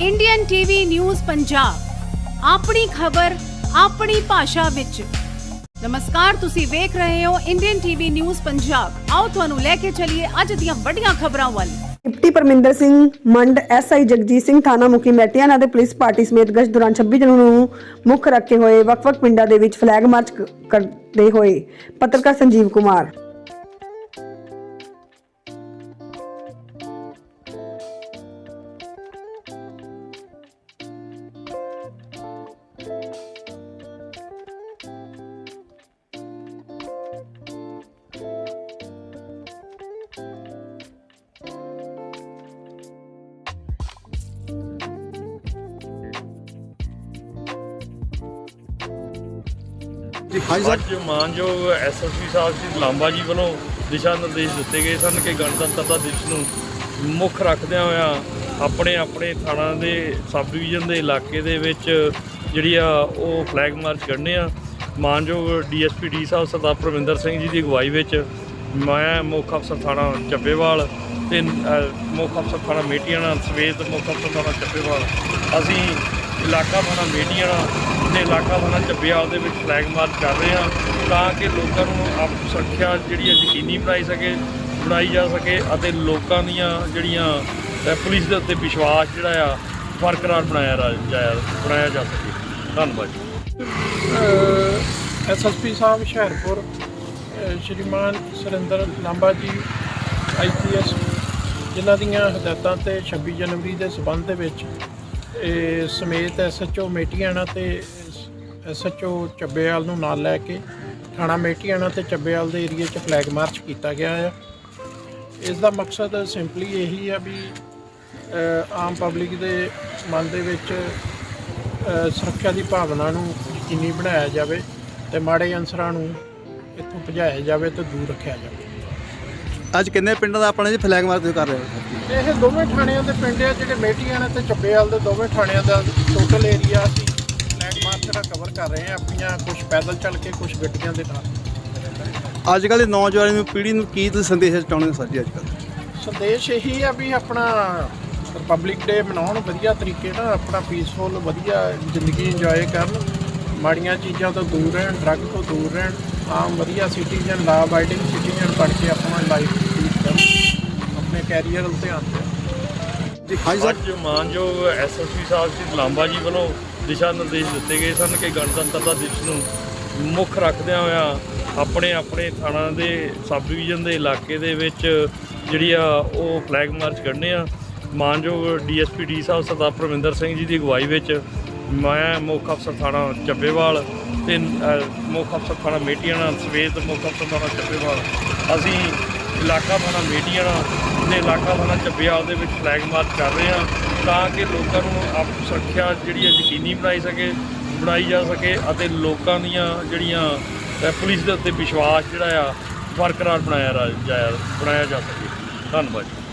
Indian TV news Punjab ਆਪਣੀ ਖਬਰ, ਆਪਣੀ ਭਾਸ਼ਾ ਵਿੱਚ। ਨਮਸਕਾਰ, ਤੁਸੀਂ ਵੇਖ ਰਹੇ ਹੋ ਇੰਡੀਅਨ ਟੀਵੀ ਨਿਊਜ਼ ਪੰਜਾਬ ਆਓ ਤੁਹਾਨੂੰ ਲੈ ਕੇ ਚੱਲੀਏ ਅੱਜ ਦੀਆਂ ਵੱਡੀਆਂ ਖਬਰਾਂ ਵੱਲ। ਡਿਪਟੀ ਪਰਮਿੰਦਰ ਸਿੰਘ ਮੰਡ ਐਸਆਈ ਜਗਜੀਤ ਸਿੰਘ ਥਾਣਾ ਮੁਖੀ ਮੈਟਿਆਣਾ ਦੇ ਪੁਲਿਸ ਪਾਰਟੀ ਸਮੇਤ ਗਸ਼ਤ ਦੌਰਾਨ 26 ਜਨਵਰੀ ਨੂੰ ਮੁੱਖ ਰੱਖੇ ਹੋਏ ਵੱਖ-ਵੱਖ ਪਿੰਡਾਂ ਦੇ ਵਿੱਚ ਫਲੈਗ ਮਾਰਚ ਕਰਦੇ ਹੋਏ ਪੱਤਰਕਾਰ ਸੰਜੀਵ ਕੁਮਾਰ। ਅੱਜ ਮਾਨਯੋਗ ਐਸਐਸਪੀ ਸਾਹਿਬ ਜੀ ਲਾਂਬਾ ਜੀ ਵੱਲੋਂ ਦਿਸ਼ਾ ਨਿਰਦੇਸ਼ ਦਿੱਤੇ ਗਏ ਸਨ ਕਿ ਗਣਤੰਤਰ ਦਾ ਦਿਵਸ ਨੂੰ ਮੁੱਖ ਰੱਖਦਿਆਂ ਹੋਇਆਂ ਆਪਣੇ ਆਪਣੇ ਥਾਣਾ ਦੇ ਸਬ ਡਿਵੀਜ਼ਨ ਦੇ ਇਲਾਕੇ ਦੇ ਵਿੱਚ ਜਿਹੜੀ ਆ ਉਹ ਫਲੈਗ ਮਾਰਚ ਕੱਢਣੇ ਆ। ਮਾਨਯੋਗ ਡੀਐਸਪੀ ਡੀ ਸਾਹਿਬ ਸਰਦਾਰ ਪ੍ਰਵਿੰਦਰ ਸਿੰਘ ਜੀ ਦੀ ਅਗਵਾਈ ਵਿੱਚ ਮੈਂ ਮੁੱਖ ਅਫਸਰ ਥਾਣਾ ਚੱਬੇਵਾਲ ਤੇ ਮੁੱਖ ਅਫਸਰ ਥਾਣਾ ਮੇਟੀਆਣਾ ਸਮੇਤ ਮੁੱਖ ਅਫਸਰ ਥਾਣਾ ਚੱਬੇਵਾਲ। ਅਸੀਂ ਇਲਾਕਾ ਥਾਣਾ ਮੇਟੀਆਣਾ ਤੇ ਇਲਾਕਾ ਥਾਣਾ ਚੱਬੇਵਾਲ ਦੇ ਵਿੱਚ ਫਲੈਗ ਮਾਰਚ ਕਰ ਰਹੇ ਹਾਂ ਤਾਂ ਕਿ ਲੋਕਾਂ ਨੂੰ ਆਪ ਸੁਰੱਖਿਆ ਜਿਹੜੀ ਹੈ ਯਕੀਨੀ ਬਣਾਈ ਸਕੇ, ਬਣਾਈ ਜਾ ਸਕੇ ਅਤੇ ਲੋਕਾਂ ਦੀਆਂ ਜਿਹੜੀਆਂ ਪੁਲਿਸ ਦੇ ਉੱਤੇ ਵਿਸ਼ਵਾਸ ਜਿਹੜਾ ਆ ਬਰਕਰਾਰ ਬਣਾਇਆ ਰਾ- ਜਾਇਆ, ਬਣਾਇਆ ਜਾ ਸਕੇ। ਧੰਨਵਾਦ ਜੀ। ਐਸਐਸਪੀ ਸਾਹਿਬ ਹੁਸ਼ਿਆਰਪੁਰ ਸ਼੍ਰੀਮਾਨ ਸੁਰਿੰਦਰ ਲਾਂਬਾ ਜੀ ਆਈਪੀਐਸ ਜਿਨ੍ਹਾਂ ਦੀਆਂ ਹਦਾਇਤਾਂ ਤੇ 26 ਜਨਵਰੀ ਦੇ ਸਬੰਧ ਦੇ ਵਿੱਚ ਇਹ ਸਮੇਤ ਐਸਐਚਓ ਮੇਟੀਆਣਾ ਤੇ ਐਸਐਚਓ ਚੱਬੇਵਾਲ ਨੂੰ ਨਾਲ ਲੈ ਕੇ ਥਾਣਾ ਮੇਟੀਆਣਾ ਤੇ ਚੱਬੇਵਾਲ ਦੇ ਏਰੀਆ 'ਚ ਫਲੈਗ ਮਾਰਚ ਕੀਤਾ ਗਿਆ ਆ। ਇਸ ਦਾ ਮਕਸਦ ਸਿੰਪਲੀ ਇਹੀ ਆ ਵੀ ਆਮ ਪਬਲਿਕ ਦੇ ਮਨ ਦੇ ਵਿੱਚ ਸੁਰੱਖਿਆ ਦੀ ਭਾਵਨਾ ਨੂੰ ਯਕੀਨੀ ਬਣਾਇਆ ਜਾਵੇ ਤੇ ਮਾੜੇ ਅਨਸਰਾਂ ਨੂੰ ਇੱਥੋਂ ਭਜਾਇਆ ਜਾਵੇ ਤੇ ਦੂਰ ਰੱਖਿਆ ਜਾਵੇ। ਅੱਜ ਕਿੰਨੇ ਪਿੰਡਾਂ ਦਾ ਆਪਣੇ ਜੀ ਫਲੈਗ ਮਾਰਚ ਕਰ ਰਹੇ ਹੋ? ਇਹ ਦੋਵੇਂ ਥਾਣਿਆਂ ਦੇ ਪਿੰਡ ਆ ਜਿਹੜੇ ਮੇਟੀਆਣਾ ਤੇ ਚੱਬੇਵਾਲ ਦੇ ਦੋਵੇਂ ਥਾਣਿਆਂ ਦਾ ਟੋਟਲ ਏਰੀਆ ਅਸੀਂ ਫਲੈਗ ਮਾਰਚ ਦਾ ਕਵਰ ਕਰ ਰਹੇ ਹਾਂ ਆਪਣੀਆਂ ਕੁਝ ਪੈਦਲ ਚੱਲ ਕੇ ਕੁਝ ਗੱਡੀਆਂ ਦੇ ਨਾਲ। ਅੱਜ ਕੱਲ੍ਹ ਦੀ ਨੌਜਵਾਨੀ ਨੂੰ ਪੀੜ੍ਹੀ ਨੂੰ ਕੀ ਤੁਸੀਂ ਸੰਦੇਸ਼ ਚਾਹੁੰਦੇ ਹੋ ਸਰ ਜੀ ਅੱਜ ਕੱਲ੍ਹ? ਸੰਦੇਸ਼ ਇਹੀ ਆ ਵੀ ਆਪਣਾ ਰਿਪਬਲਿਕ ਡੇ ਮਨਾਉਣ ਵਧੀਆ ਤਰੀਕੇ ਨਾਲ ਆਪਣਾ ਪੀਸਫੁਲ ਵਧੀਆ ਜ਼ਿੰਦਗੀ ਇੰਜੋਏ ਕਰਨ। ਮਾੜੀਆਂ ਚੀਜ਼ਾਂ ਤੋਂ ਦੂਰ ਰਹਿਣ ਡਰੱਗ ਤੋਂ ਦੂਰ ਰਹਿਣ ਆਮ ਵਧੀਆ ਸਿਟੀਜ਼ਨ ਲਾ ਅਬਾਈਡਿੰਗ ਸਿਟੀਜ਼ਨ ਬਣ ਕੇ ਆਪਣਾ ਲਾਈਫ ਕੈਰੀਅਰ ਧਿਆਨ ਦੇਣ ਜੀ ਅੱਜ ਮਾਨਯੋਗ ਐਸਐਸਪੀ ਸਾਹਿਬ ਜੀ ਲਾਂਬਾ ਜੀ ਵੱਲੋਂ ਦਿਸ਼ਾ ਨਿਰਦੇਸ਼ ਦਿੱਤੇ ਗਏ ਸਨ ਕਿ ਗਣਤੰਤਰ ਦਾ ਦਿਵਸ ਨੂੰ ਮੁੱਖ ਰੱਖਦਿਆਂ ਹੋਇਆਂ ਆਪਣੇ ਆਪਣੇ ਥਾਣਾ ਦੇ ਸਬ ਡਿਵੀਜ਼ਨ ਦੇ ਇਲਾਕੇ ਦੇ ਵਿੱਚ ਜਿਹੜੀ ਆ ਉਹ ਫਲੈਗ ਮਾਰਚ ਕੱਢਣੇ ਆ। ਮਾਨਯੋਗ ਡੀਐਸਪੀ ਡੀ ਸਾਹਿਬ ਸਰਦਾਰ ਪ੍ਰਵਿੰਦਰ ਸਿੰਘ ਜੀ ਦੀ ਅਗਵਾਈ ਵਿੱਚ ਮੈਂ ਮੁੱਖ ਅਫਸਰ ਥਾਣਾ ਚੱਬੇਵਾਲ ਤੇ ਮੁੱਖ ਅਫਸਰ ਥਾਣਾ ਮੇਟੀਆਣਾ ਸਮੇਤ ਮੁੱਖ ਅਫਸਰ ਥਾਣਾ ਚੱਬੇਵਾਲ। ਅਸੀਂ ਇਲਾਕਾ ਥਾਣਾ ਮੇਟੀਆਣਾ ਤੇ ਇਲਾਕਾ ਥਾਣਾ ਚੱਬੇਵਾਲ ਦੇ ਵਿੱਚ ਫਲੈਗ ਮਾਰਚ ਕਰ ਰਹੇ ਹਾਂ ਤਾਂ ਕਿ ਲੋਕਾਂ ਨੂੰ ਆਪ ਸੁਰੱਖਿਆ ਜਿਹੜੀ ਹੈ ਯਕੀਨੀ ਬਣਾਈ ਸਕੇ, ਬਣਾਈ ਜਾ ਸਕੇ ਅਤੇ ਲੋਕਾਂ ਦੀਆਂ ਜਿਹੜੀਆਂ ਪੁਲਿਸ ਦੇ ਉੱਤੇ ਵਿਸ਼ਵਾਸ ਜਿਹੜਾ ਆ, ਬਰਕਰਾਰ ਬਣਾਇਆ ਰਾ- ਜਾਇਆ, ਬਣਾਇਆ ਜਾ ਸਕੇ। ਧੰਨਵਾਦ ਜੀ।